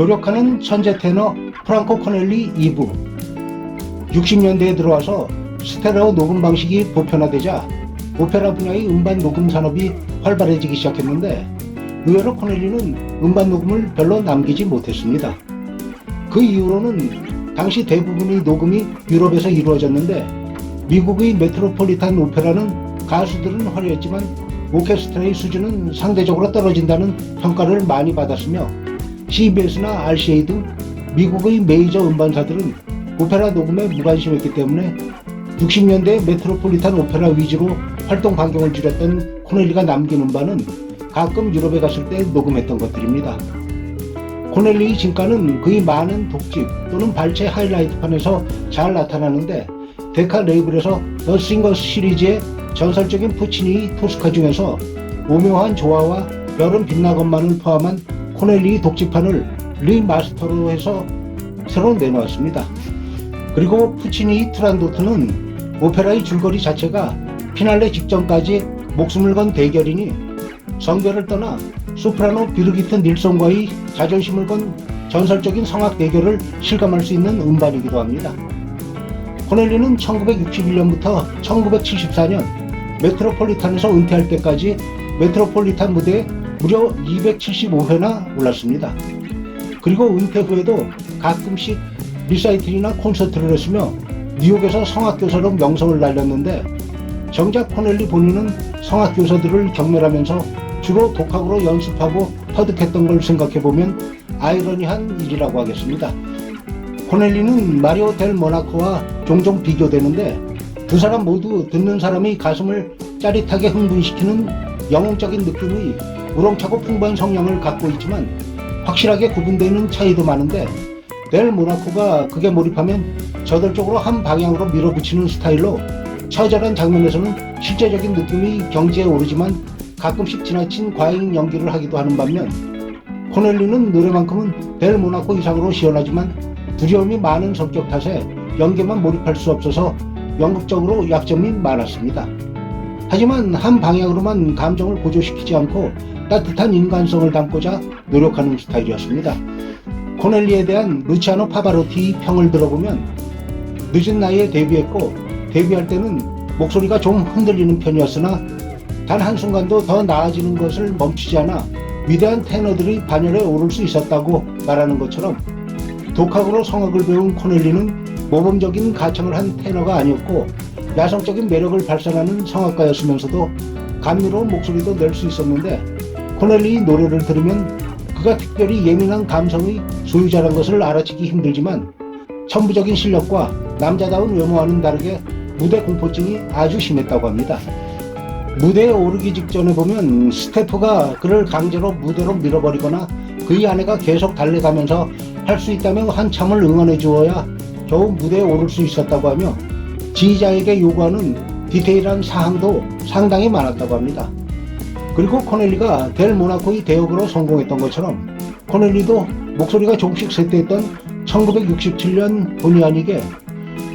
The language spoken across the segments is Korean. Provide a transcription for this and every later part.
노력하는 천재 테너 프랑코 코넬리 2부 60년대에 들어와서 스테레오 녹음 방식이 보편화되자 오페라 분야의 음반 녹음 산업이 활발해지기 시작했는데 의외로 코넬리는 음반 녹음을 별로 남기지 못했습니다. 그 이후로는 당시 대부분의 녹음이 유럽에서 이루어졌는데 미국의 메트로폴리탄 오페라는 가수들은 화려했지만 오케스트라의 수준은 상대적으로 떨어진다는 평가를 많이 받았으며 CBS나 RCA 등 미국의 메이저 음반사들은 오페라 녹음에 무관심했기 때문에 60년대 메트로폴리탄 오페라 위주로 활동 반경을 줄였던 코넬리가 남긴 음반은 가끔 유럽에 갔을 때 녹음했던 것들입니다. 코넬리의 진가는 그의 많은 독집 또는 발췌 하이라이트판에서 잘 나타나는데 데카 레이블에서 더 싱거스 시리즈의 전설적인 푸치니 토스카 중에서 오묘한 조화와 여름 빛나건만을 포함한 코넬리의 독집판을 리마스터로 해서 새로 내놓았습니다. 그리고 푸치니 트란도트는 오페라의 줄거리 자체가 피날레 직전까지 목숨을 건 대결이니 성별을 떠나 소프라노 비르기트 닐손과의 자존심을 건 전설적인 성악 대결을 실감할 수 있는 음반이기도 합니다. 코넬리는 1961년부터 1974년 메트로폴리탄에서 은퇴할 때까지 메트로폴리탄 무대에 무려 275회나 올랐습니다. 그리고 은퇴 후에도 가끔씩 리사이틀이나 콘서트를 했으며 뉴욕에서 성악교사로 명성을 날렸는데 정작 코넬리 본인은 성악교사들을 경멸하면서 주로 독학으로 연습하고 터득했던 걸 생각해보면 아이러니한 일이라고 하겠습니다. 코넬리는 마리오 델 모나코와 종종 비교되는데 두 사람 모두 듣는 사람의 가슴을 짜릿하게 흥분시키는 영웅적인 느낌의 우렁차고 풍부한 성량을 갖고 있지만 확실하게 구분되는 차이도 많은데 델 모나코가 극에 몰입하면 저돌적으로 한 방향으로 밀어붙이는 스타일로 처절한 장면에서는 실제적인 느낌이 경지에 오르지만 가끔씩 지나친 과잉 연기를 하기도 하는 반면 코넬리는 노래만큼은 델 모나코 이상으로 시원하지만 두려움이 많은 성격 탓에 연기만 몰입할 수 없어서 연극적으로 약점이 많았습니다. 하지만 한 방향으로만 감정을 고조시키지 않고 따뜻한 인간성을 담고자 노력하는 스타일이었습니다. 코넬리에 대한 루치아노 파바로티 평을 들어보면 늦은 나이에 데뷔했고 데뷔할 때는 목소리가 좀 흔들리는 편이었으나 단 한순간도 더 나아지는 것을 멈추지 않아 위대한 테너들이 반열에 오를 수 있었다고 말하는 것처럼 독학으로 성악을 배운 코넬리는 모범적인 가창을 한 테너가 아니었고 야성적인 매력을 발산하는 성악가였으면서도 감미로운 목소리도 낼 수 있었는데 코넬리의 노래를 들으면 그가 특별히 예민한 감성의 소유자란 것을 알아채기 힘들지만 천부적인 실력과 남자다운 외모와는 다르게 무대 공포증이 아주 심했다고 합니다. 무대에 오르기 직전에 보면 스태프가 그를 강제로 무대로 밀어버리거나 그의 아내가 계속 달래가면서 할 수 있다면 한참을 응원해 주어야 겨우 무대에 오를 수 있었다고 하며 지휘자에게 요구하는 디테일한 사항도 상당히 많았다고 합니다. 그리고 코넬리가 델 모나코의 대역으로 성공했던 것처럼 코넬리도 목소리가 조금씩 쇠퇴했던 1967년 본의 아니게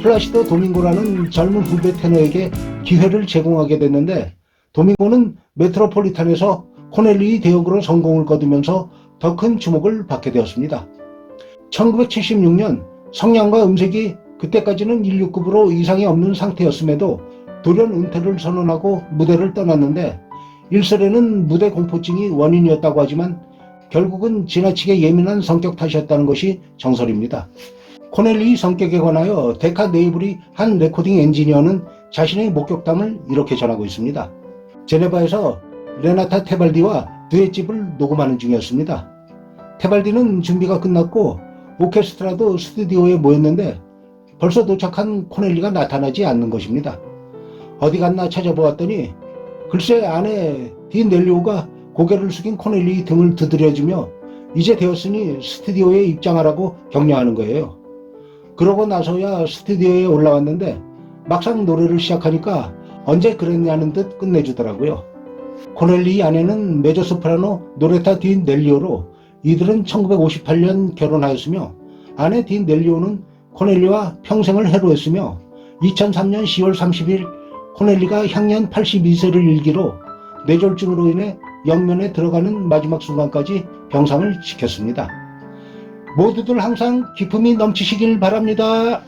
플라시도 도밍고라는 젊은 후배 테너에게 기회를 제공하게 됐는데 도밍고는 메트로폴리탄에서 코넬리의 대역으로 성공을 거두면서 더 큰 주목을 받게 되었습니다. 1976년 성량과 음색이 그때까지는 16급으로 이상이 없는 상태였음에도 돌연 은퇴를 선언하고 무대를 떠났는데 일설에는 무대 공포증이 원인이었다고 하지만 결국은 지나치게 예민한 성격 탓이었다는 것이 정설입니다. 코넬리의 성격에 관하여 데카 네이블이 한 레코딩 엔지니어는 자신의 목격담을 이렇게 전하고 있습니다. 제네바에서 레나타 테발디와 듀엣집을 녹음하는 중이었습니다. 테발디는 준비가 끝났고 오케스트라도 스튜디오에 모였는데 벌써 도착한 코넬리가 나타나지 않는 것입니다. 어디 갔나 찾아보았더니 글쎄 아내 딘 넬리오가 고개를 숙인 코넬리 등을 두드려주며 이제 되었으니 스튜디오에 입장하라고 격려하는 거예요. 그러고 나서야 스튜디오에 올라왔는데 막상 노래를 시작하니까 언제 그랬냐는 듯 끝내주더라고요. 코넬리 아내는 메조소프라노 노레타 딘 넬리오로 이들은 1958년 결혼하였으며 아내 딘 넬리오는 코넬리와 평생을 해로했으며 2003년 10월 30일 코넬리가 향년 82세를 일기로 뇌졸중으로 인해 영면에 들어가는 마지막 순간까지 병상을 지켰습니다. 모두들 항상 기쁨이 넘치시길 바랍니다.